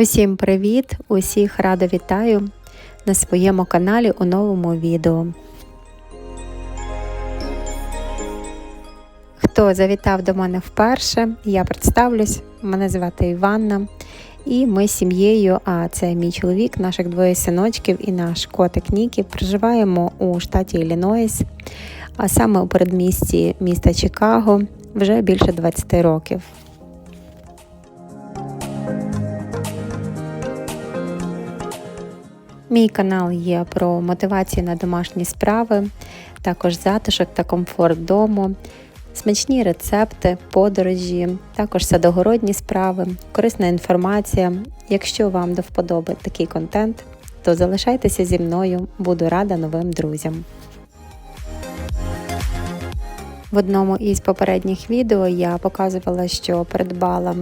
Усім привіт! Усіх радо вітаю на своєму каналі у новому відео. Хто завітав до мене вперше, я представлюсь. Мене звати Іванна. І ми з сім'єю, а це мій чоловік, наших двоє синочків і наш котик Нікі, проживаємо у штаті Іллінойс, а саме у передмісті міста Чикаго вже більше 20 років. Мій канал є про мотивацію на домашні справи, також затишок та комфорт дому, смачні рецепти, подорожі, також садогородні справи, корисна інформація. Якщо вам до вподоби такий контент, то залишайтеся зі мною, буду рада новим друзям. В одному із попередніх відео я показувала, що придбала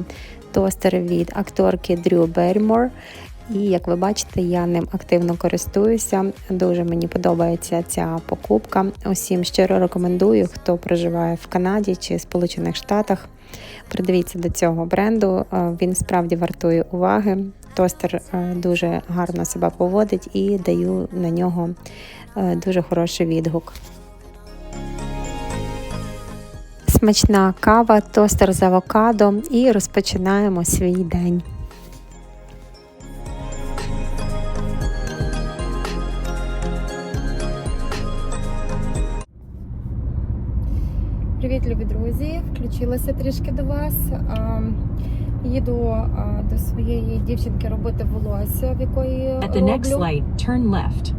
тостер від акторки Дрю Беррімор. І як ви бачите, я ним активно користуюся. Дуже мені подобається ця покупка. Усім щиро рекомендую, хто проживає в Канаді чи Сполучених Штатах. Придивіться до цього бренду. Він справді вартує уваги. Тостер дуже гарно себе поводить і даю на нього дуже хороший відгук. Смачна кава, тостер з авокадо і розпочинаємо свій день. Включилася трішки до вас. Їду до своєї дівчинки робити волосся, в якої At the next роблю. light, turn left.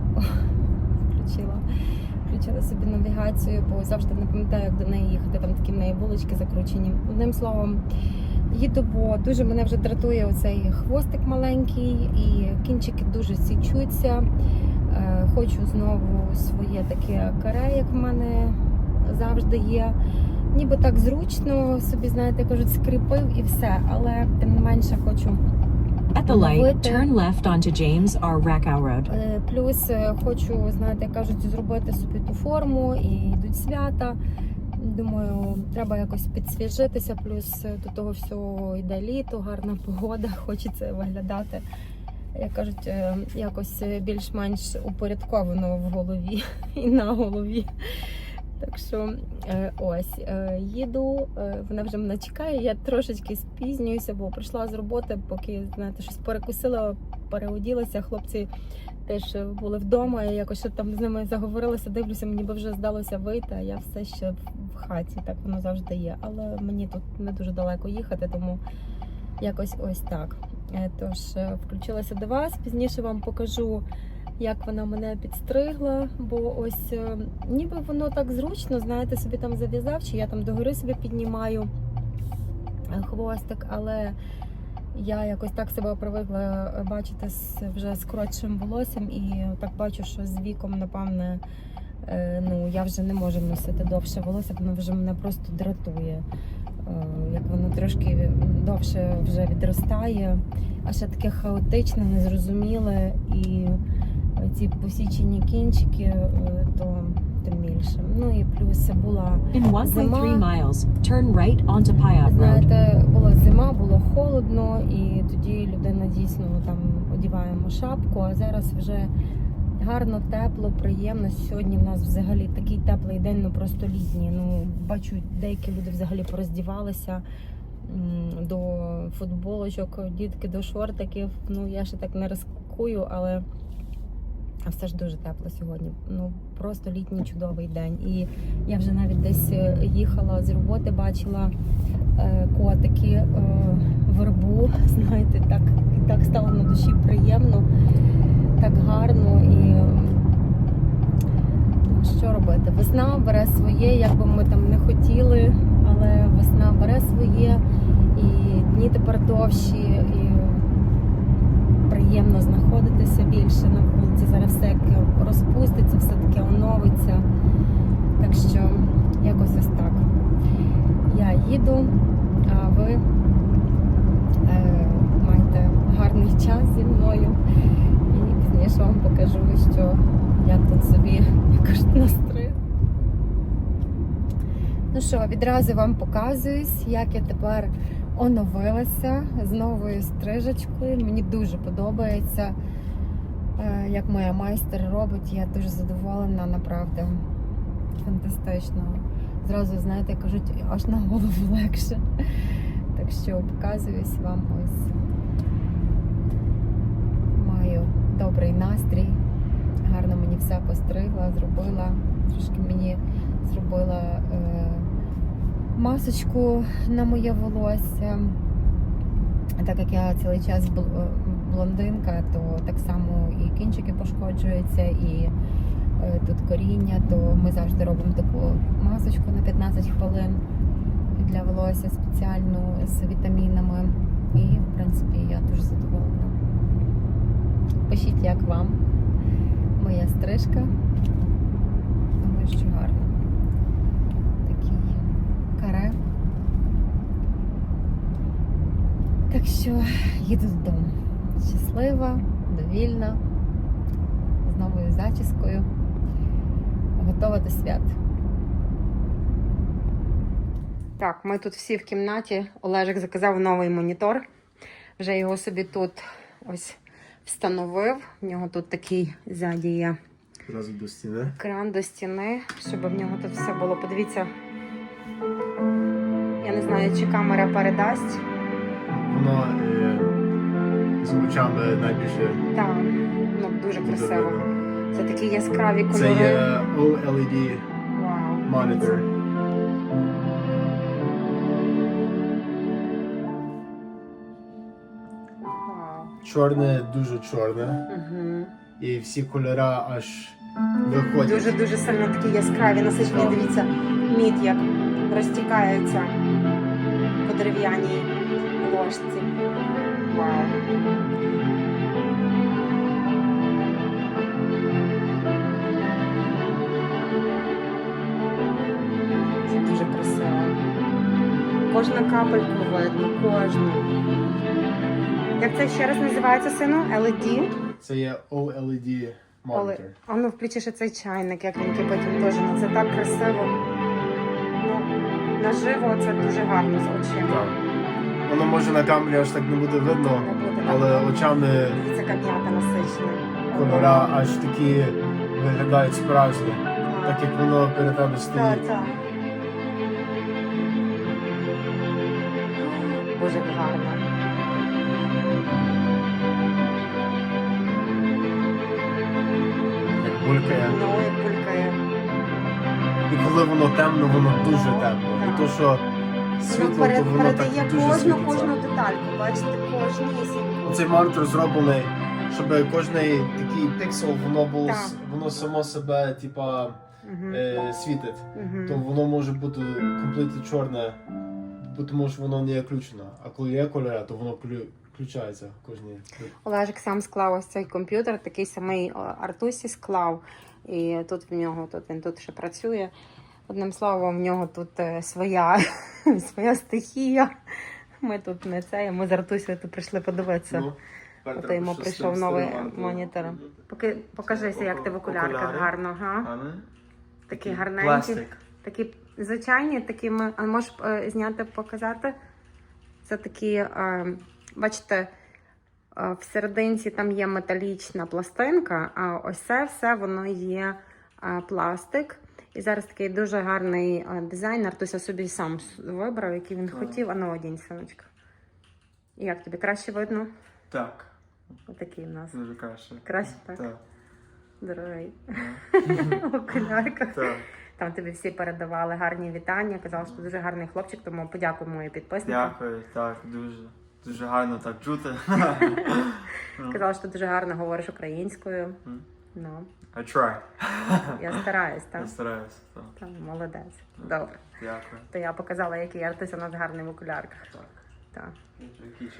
Включила. Включила собі навігацію, бо завжди не пам'ятаю, як до неї їхати. Там такі в неї вулички закручені. Одним словом, їду, бо дуже мене вже дратує оцей хвостик маленький, і кінчики дуже січуться. Е, Хочу знову своє таке каре, як в мене завжди є. Ніби так зручно, собі, знаєте, кажуть, скріпив і все. Але тим не менше хочу. At the light, turn left onto James R. Rakow Road. Е, Плюс е, хочу, знаєте, кажуть, зробити собі ту форму і йдуть свята. Думаю, треба якось підсвіжитися. Плюс е, до того всього йде літо, гарна погода, хочеться виглядати. Як кажуть, якось більш-менш упорядковано в голові і на голові. Так що е, ось е, їду, е, вона вже мене чекає. Я трошечки спізнююся, бо прийшла з роботи, поки знаєте, щось перекусила, переоділася. Хлопці теж були вдома. Я якось там з ними заговорилася, дивлюся, мені би вже здалося вийти, а я все ще в хаті. Так воно завжди є. Але мені тут не дуже далеко їхати, тому якось ось так. Тож включилася до вас. Пізніше вам покажу як вона мене підстригла, бо ось е, ніби воно так зручно, знаєте, собі там зав'язав, чи я там догори собі піднімаю е, хвостик, але я якось так себе привикла е, бачити вже з коротшим волоссям і так бачу, що з віком, напевне, ну я вже не можу носити довше волосся, воно вже мене просто дратує. Як воно трошки довше вже відростає, а ще таке хаотичне, незрозуміле і ці посічені кінчики, е, то тим більше. Ну і плюс була, Зима. miles, turn right onto Road. знаєте, була зима, було холодно, і тоді людина дійсно там одіваємо шапку, а зараз вже гарно, тепло, приємно. Сьогодні в нас взагалі такий теплий день, ну просто літній. Ну, бачу, деякі люди взагалі пороздівалися. До футболочок, дітки до шортиків. Ну я ще так не рискую, але А все ж дуже тепло сьогодні. Ну просто літній чудовий день. І я вже навіть десь е, їхала з роботи, бачила е, котики, е, вербу. Знаєте, так, так стало на душі приємно, так гарно і. Що робити? Весна бере своє, як би ми там не хотіли, але весна бере своє, і дні тепер довші, і приємно знаходитися більше на вулиці. Зараз все розпуститься, все таке оновиться. Так що якось ось так. Я їду, а ви е, маєте гарний час зі мною. І пізніше вам покажу, що я тут собі якось настриг. Ну що, відразу вам показуюсь, як я тепер оновилася з новою стрижечкою. Мені дуже подобається, як моя майстер робить. Я дуже задоволена, направду. Фантастично. Зразу, знаєте, кажуть, аж на голову легше. Так що показуюсь вам ось. Маю добрий настрій. Гарно мені все постригла, зробила. Трошки мені зробила е, масочку на моє волосся. Так як я цілий час е, блондинка, то так само і кінчики пошкоджуються, і е, тут коріння, то ми завжди робимо таку масочку на 15 хвилин для волосся спеціальну з вітамінами. І, в принципі, я дуже задоволена. Пишіть, як вам моя стрижка. Думаю, що гарно. Такий каре. Так що їду додому. Щаслива, довільна, з новою зачіскою. Готова до свят. Так, ми тут всі в кімнаті. Олежик заказав новий монітор. Вже його собі тут ось встановив. В нього тут такий ззаді є до стіни. кран до стіни, щоб в нього тут все було. Подивіться. Я не знаю, чи камера передасть. Воно е, з лучами найбільше Так, ну дуже красиво. Це такі яскраві кольори. Це є OLED монітор. Чорне, дуже чорне. Угу. І всі кольора аж виходять. Дуже дуже сильно такі яскраві, насичені. Дивіться, мід як розтікається по дерев'яній ложці. Це дуже красиво. Кожну капельку видно, кожну. Як це ще раз називається сину? LED? Це є OLED Але, монітор. а ну включи ще цей чайник, як він кипить, він теж. Ну, це так красиво. Ну, наживо це дуже гарно звучить. Так. Воно може на камері аж так не буде видно, Не буде але очами Дивіться, як м'ята насичена. кольора аж такі виглядають справжні. Так як воно перед тебе стоїть. так. Боже, гарно. Як булькає. Ну, як булькає. І коли воно темно, воно дуже темно. І то, що Воно світло, перед- воно так передає дуже кожну, світиться. кожну детальку. Бачите, кожнісіньку. Оцей монітор зроблений, щоб кожний такий піксел, воно було с- Так. воно само себе, типа, Мгм. е, світить. Мгм. То воно може бути компletно чорне, бо тому що воно не є включено. А коли є кольори, то воно клю- включається кожні. Олежик сам склав ось цей комп'ютер, такий самий о, Артусі склав. І тут в нього тут він тут ще працює. Одним словом, в нього тут е, своя, своя стихія. Ми тут не це, ми з Артусею тут прийшли подивитися. Ну, От йому прийшов новий монітор. Поки, покажися, як ти в окулярках гарно, га? Ане? Такі гарненькі. Пластик. Такі звичайні, такі ми. А можеш е, зняти, показати? Це такі, е, бачите, в серединці там є металічна пластинка, а ось це все воно є пластик. І зараз такий дуже гарний е, дизайн. Артуся собі сам вибрав, який він хотів. А ну одінь, сонечко. І Як тобі краще видно? Так, Отакий у нас. дуже краще. Краще так. Так. Дорогий. так. В окулярках. Так. Там тобі всі передавали гарні вітання. Казали, що ти дуже гарний хлопчик, тому подякуй моїй підписникам. Дякую, так, дуже. Дуже гарно так чути. Казали, що ти дуже гарно говориш українською. Ну, I try. я стараюсь, так? Я стараюся. Так. Там, молодець. Добре. Дякую. То я показала, який артист у нас гарний в окулярках. Так. Так.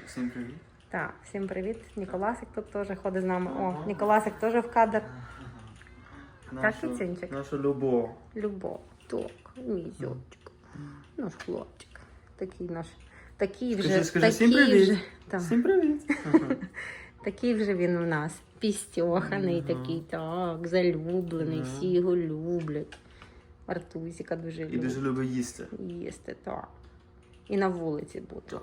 Всім привіт. Так, всім привіт. Ніколасик тут теж ходить з нами. О, Ніколасик теж в кадр. Нашу- кицюнчик? Нашу любов. Любов, так, мій зьотчик. Наш хлопчик. Такий наш. Такий вже. Скажи, скажи, такий всім привіт. Вже. Всім привіт. Такий вже він у нас. Пістьоханий Мгм. такий, так, залюблений, Мгм. всі його люблять. Артузіка дуже любить. І дуже любить їсти. їсти, так. І на вулиці буде. Так.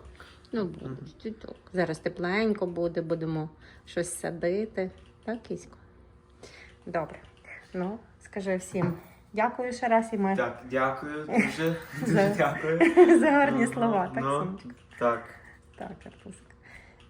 Ну, буде. чуток. Зараз тепленько буде, будемо щось садити. Так, кісько? Добре. Ну, скажи всім дякую ще раз і ми Так, дякую дуже. За- Дуже дякую. за гарні слова, так, ну, Синочка? Так. Так, Артусик.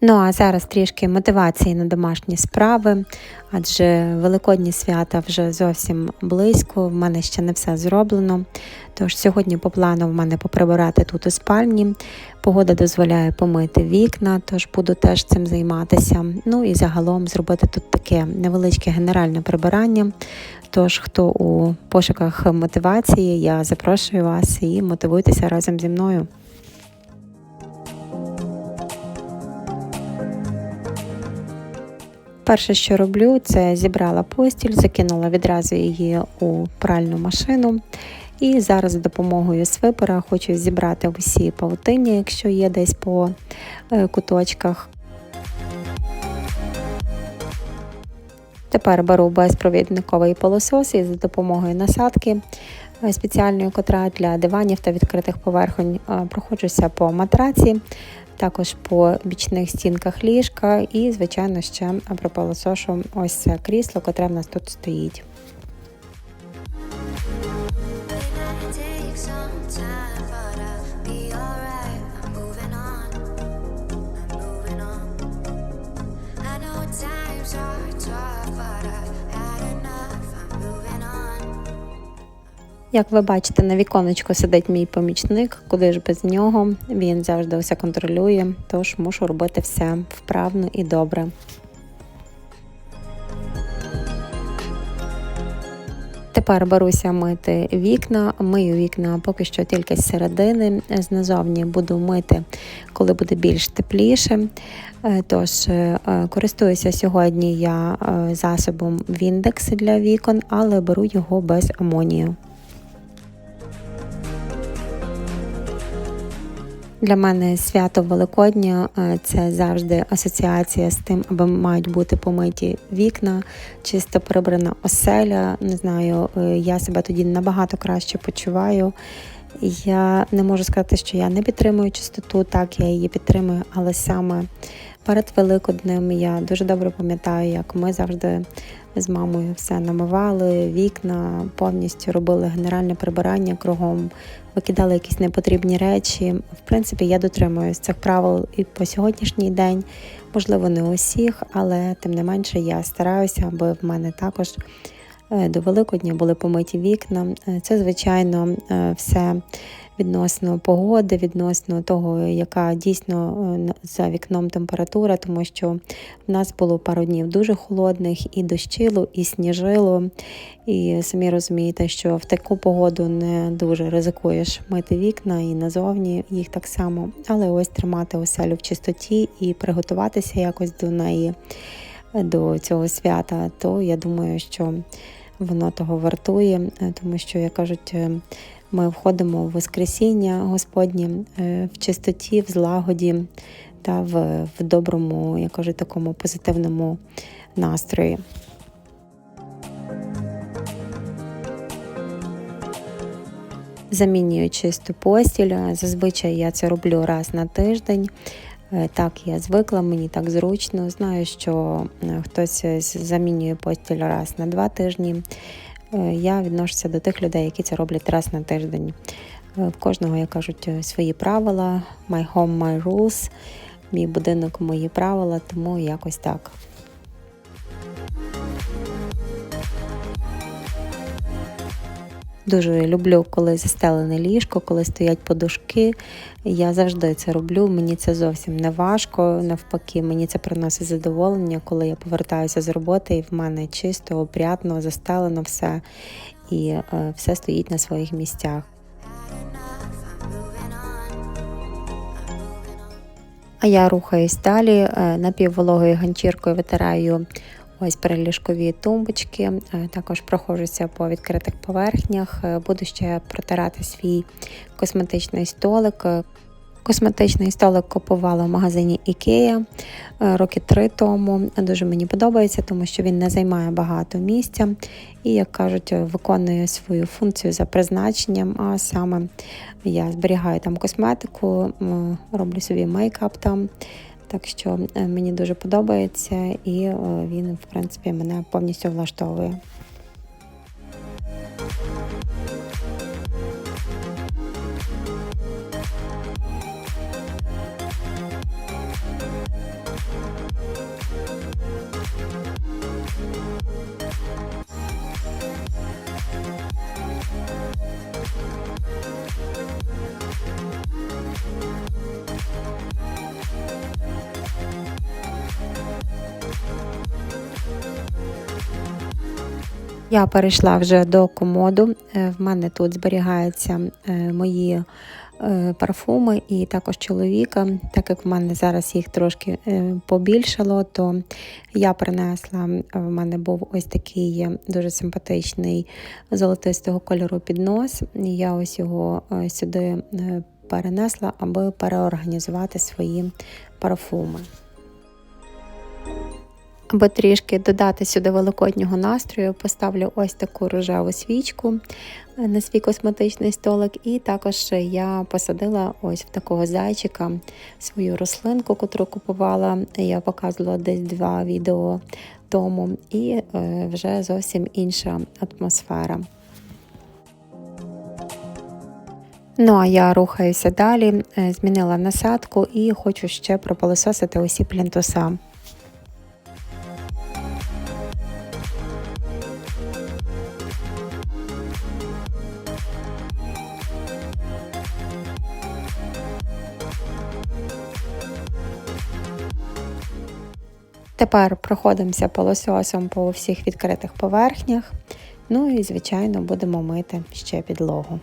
Ну а зараз трішки мотивації на домашні справи, адже великодні свята вже зовсім близько. В мене ще не все зроблено. Тож сьогодні по плану в мене поприбирати тут у спальні. Погода дозволяє помити вікна, тож буду теж цим займатися. Ну і загалом зробити тут таке невеличке генеральне прибирання. Тож, хто у пошуках мотивації, я запрошую вас і мотивуйтеся разом зі мною. Перше, що роблю, це зібрала постіль, закинула відразу її у пральну машину. І зараз за допомогою свипера хочу зібрати усі павутиння, якщо є десь по е, куточках. Тепер беру безпровідниковий пилосос і за допомогою насадки е, спеціальної, котра для диванів та відкритих поверхонь е, проходжуся по матраці, також по бічних стінках ліжка і, звичайно, ще пропилосошу ось це крісло, котре в нас тут стоїть. Як ви бачите, на віконечку сидить мій помічник, куди ж без нього. Він завжди все контролює, тож мушу робити все вправно і добре. Тепер беруся мити вікна, мию вікна поки що тільки з середини. З назовні буду мити, коли буде більш тепліше. Е, Тож е, користуюся сьогодні я е, засобом Віндекс для вікон, але беру його без амонію. Для мене свято Великодня е, це завжди асоціація з тим, аби мають бути помиті вікна, чисто прибрана оселя. Не знаю, е, я себе тоді набагато краще почуваю. Я не можу сказати, що я не підтримую чистоту, так я її підтримую, але саме перед Великоднем я дуже добре пам'ятаю, як ми завжди з мамою все намивали, вікна повністю робили генеральне прибирання кругом, викидали якісь непотрібні речі. В принципі, я дотримуюсь цих правил і по сьогоднішній день. Можливо, не усіх, але тим не менше я стараюся, аби в мене також е, до Великодня були помиті вікна. Е, Це, звичайно, е, все відносно погоди, відносно того, яка дійсно е, за вікном температура, тому що в нас було пару днів дуже холодних, і дощило, і сніжило. І самі розумієте, що в таку погоду не дуже ризикуєш мити вікна і назовні їх так само. Але ось тримати оселю в чистоті і приготуватися якось до неї, до цього свята, то я думаю, що воно того вартує, е, тому що, як кажуть, е, ми входимо в Воскресіння Господнє е, в чистоті, в злагоді та в, в доброму, я кажу, такому позитивному настрої. Замінюю чисту постіль. Зазвичай я це роблю раз на тиждень. Е, Так, я звикла, мені так зручно. Знаю, що е, хтось замінює постіль раз на два тижні. Е, Я відношуся до тих людей, які це роблять раз на тиждень. Е, В кожного, як кажуть, е, свої правила. My home, my rules. Мій будинок, мої правила, тому якось так. Дуже люблю, коли застелене ліжко, коли стоять подушки. Я завжди це роблю. Мені це зовсім не важко. Навпаки, мені це приносить задоволення, коли я повертаюся з роботи, і в мене чисто, опрятно, застелено все, і е, все стоїть на своїх місцях. А я рухаюсь далі. е, Напіввологою ганчіркою витираю ось переліжкові тумбочки. е, Також проходжуся по відкритих поверхнях. Е, Буду ще протирати свій косметичний столик. Е, Косметичний столик купувала в магазині Ікея роки три тому. Дуже мені подобається, тому що він не займає багато місця і, як кажуть, виконує свою функцію за призначенням. А саме я зберігаю там косметику, роблю собі мейкап там. Так що е, мені дуже подобається, і е, він, в принципі, мене повністю влаштовує. Я перейшла вже до комоду. Е, В мене тут зберігаються е, мої е, парфуми і також чоловіка. Так як в мене зараз їх трошки побільшало, то я принесла. В мене був ось такий дуже симпатичний золотистого кольору піднос. Я ось його сюди перенесла, аби переорганізувати свої парфуми. Аби трішки додати сюди великоднього настрою, поставлю ось таку рожеву свічку е, на свій косметичний столик. І також я посадила ось в такого зайчика свою рослинку, котру купувала. Я показувала десь два відео тому, і е, вже зовсім інша атмосфера. Ну а я рухаюся далі, е, змінила насадку і хочу ще пропилососити усі плінтуса. Тепер проходимося пилососом по всіх відкритих поверхнях. Ну і, звичайно, будемо мити ще підлогу.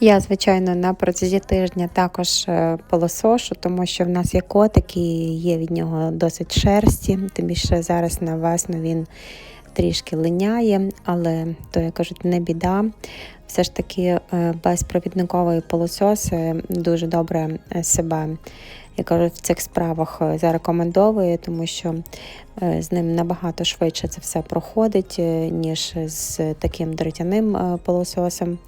Я, звичайно, на протязі тижня також е, пилосошу, тому що в нас є котик і є від нього досить шерсті. Тим більше зараз на весну він трішки линяє, але то, як кажуть, не біда. Все ж таки е, безпровідниковий пилосос е, дуже добре е, себе. Я кажу, в цих справах е, зарекомендовую, тому що е, з ним набагато швидше це все проходить, е, ніж з таким дротяним пилососом.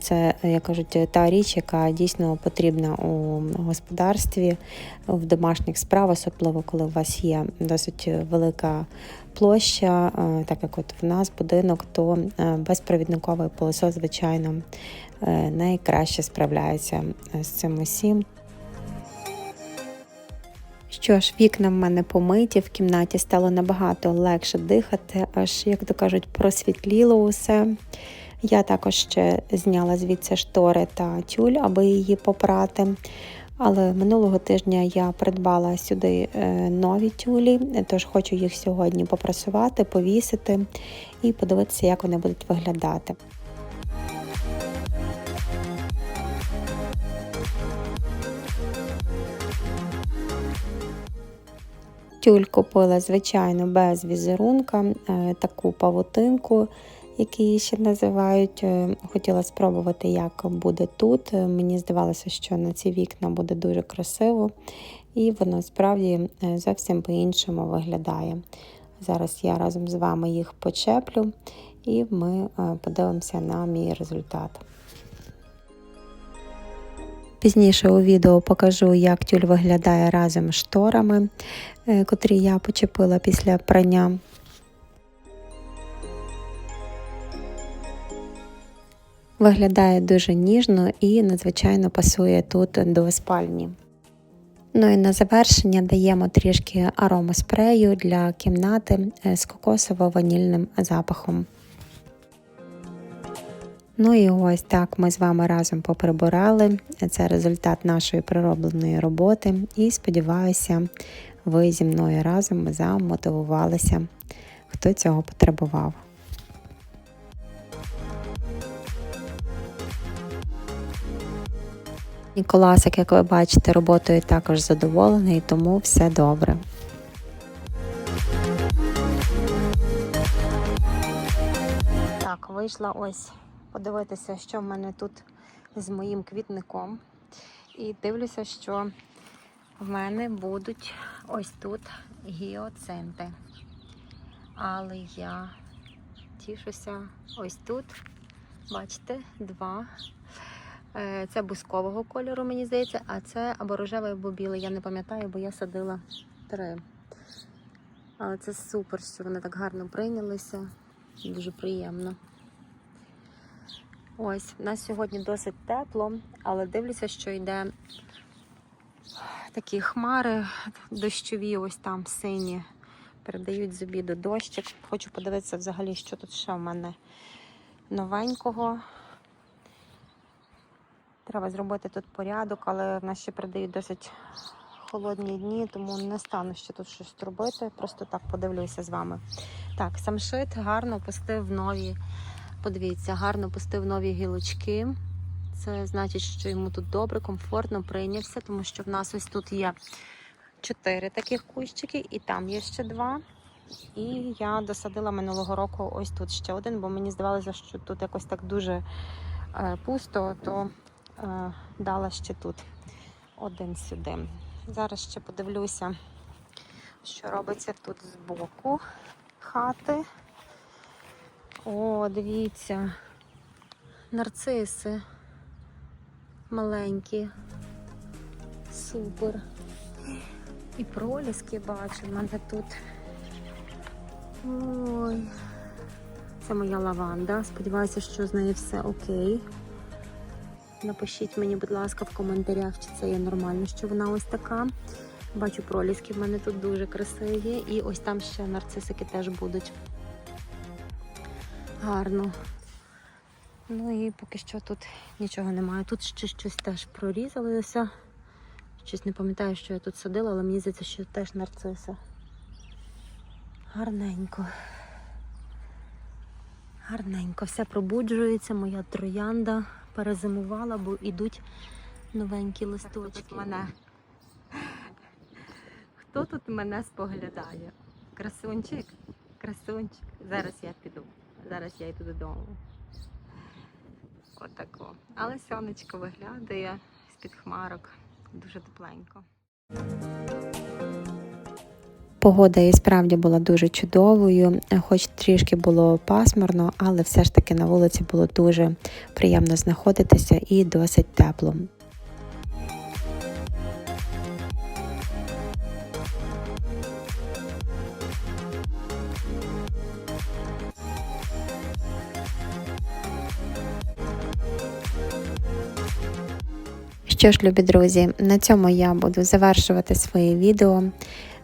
Це, як кажуть, та річ, яка дійсно потрібна у господарстві, в домашніх справах, особливо коли у вас є досить велика площа, так як от в нас будинок, то безпровідниковий пилосос, звичайно, найкраще справляється з цим усім. Що ж, вікна в мене помиті, в кімнаті стало набагато легше дихати, аж, як то кажуть, просвітліло усе. Я також ще зняла звідси штори та тюль, аби її попрати. Але минулого тижня я придбала сюди е, нові тюлі, тож хочу їх сьогодні попрасувати, повісити і подивитися, як вони будуть виглядати. Тюль купила, звичайно, без візерунка, е, таку павутинку, які її ще називають. Е, Хотіла спробувати, як буде тут. Е, Мені здавалося, що на ці вікна буде дуже красиво, і воно справді зовсім по-іншому виглядає. Зараз я разом з вами їх почеплю, і ми подивимося на мій результат. Пізніше у відео покажу, як тюль виглядає разом з шторами, е, котрі я почепила після прання. Виглядає дуже ніжно і надзвичайно пасує тут до спальні. Ну і на завершення даємо трішки аромаспрею для кімнати е, з кокосово-ванільним запахом. Ну і ось так ми з вами разом поприбирали. Це результат нашої проробленої роботи. І сподіваюся, ви зі мною разом замотивувалися, хто цього потребував. Ніколасик, як ви бачите, роботою також задоволений, тому все добре. Так, вийшла ось подивитися, що в мене тут з моїм квітником. І дивлюся, що в мене будуть ось тут гіоцинти. Але я тішуся ось тут. Бачите, два. Е, Це бускового кольору, мені здається, а це або рожевий, або білий. Я не пам'ятаю, бо я садила три. Але це супер, що вони так гарно прийнялися. Дуже приємно. Ось, у нас сьогодні досить тепло, але дивлюся, що йде такі хмари дощові, ось там сині. Передають з обіду дощик. Хочу подивитися взагалі, що тут ще в мене новенького. Треба зробити тут порядок, але в нас ще передають досить холодні дні, тому не стану ще тут щось робити. Просто так подивлюся з вами. Так, самшит гарно пустив нові. Подивіться, гарно пустив нові гілочки. Це значить, що йому тут добре, комфортно прийнявся, тому що в нас ось тут є чотири таких кущики, і там є ще два. І я досадила минулого року ось тут ще один, бо мені здавалося, що тут якось так дуже е, пусто, то е, дала ще тут один сюди. Зараз ще подивлюся, що робиться тут збоку хати. О, дивіться, нарциси маленькі. Супер. І проліски бачу в мене тут. Ой. Це моя лаванда. Сподіваюся, що з нею все окей. Напишіть мені, будь ласка, в коментарях, чи це є нормально, що вона ось така. Бачу, проліски в мене тут дуже красиві. І ось там ще нарцисики теж будуть. Гарно. Ну і поки що тут нічого немає. Тут ще щось теж прорізалося. Щось не пам'ятаю, що я тут садила, але мені здається, що теж нарциси. Гарненько. Гарненько. Все пробуджується, моя троянда перезимувала, бо йдуть новенькі листочки. Мене. Хто тут мене споглядає? Красунчик? Красунчик. Зараз я піду. Зараз я йду додому. Отако. Але сонечко виглядає з-під хмарок. Дуже тепленько. Погода і справді була дуже чудовою, хоч трішки було пасмурно, але все ж таки на вулиці було дуже приємно знаходитися і досить тепло. Що ж, любі друзі, на цьому я буду завершувати своє відео.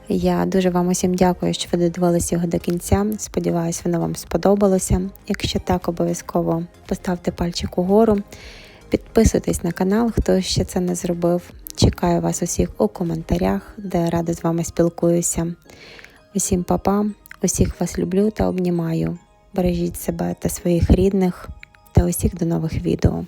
Я дуже вам усім дякую, що ви додивилися його до кінця. Сподіваюсь, воно вам сподобалося. Якщо так, обов'язково поставте пальчик угору, підписуйтесь на канал, хто ще це не зробив. Чекаю вас усіх у коментарях, де радо з вами спілкуюся. Усім папа, усіх вас люблю та обнімаю. Бережіть себе та своїх рідних та усіх до нових відео.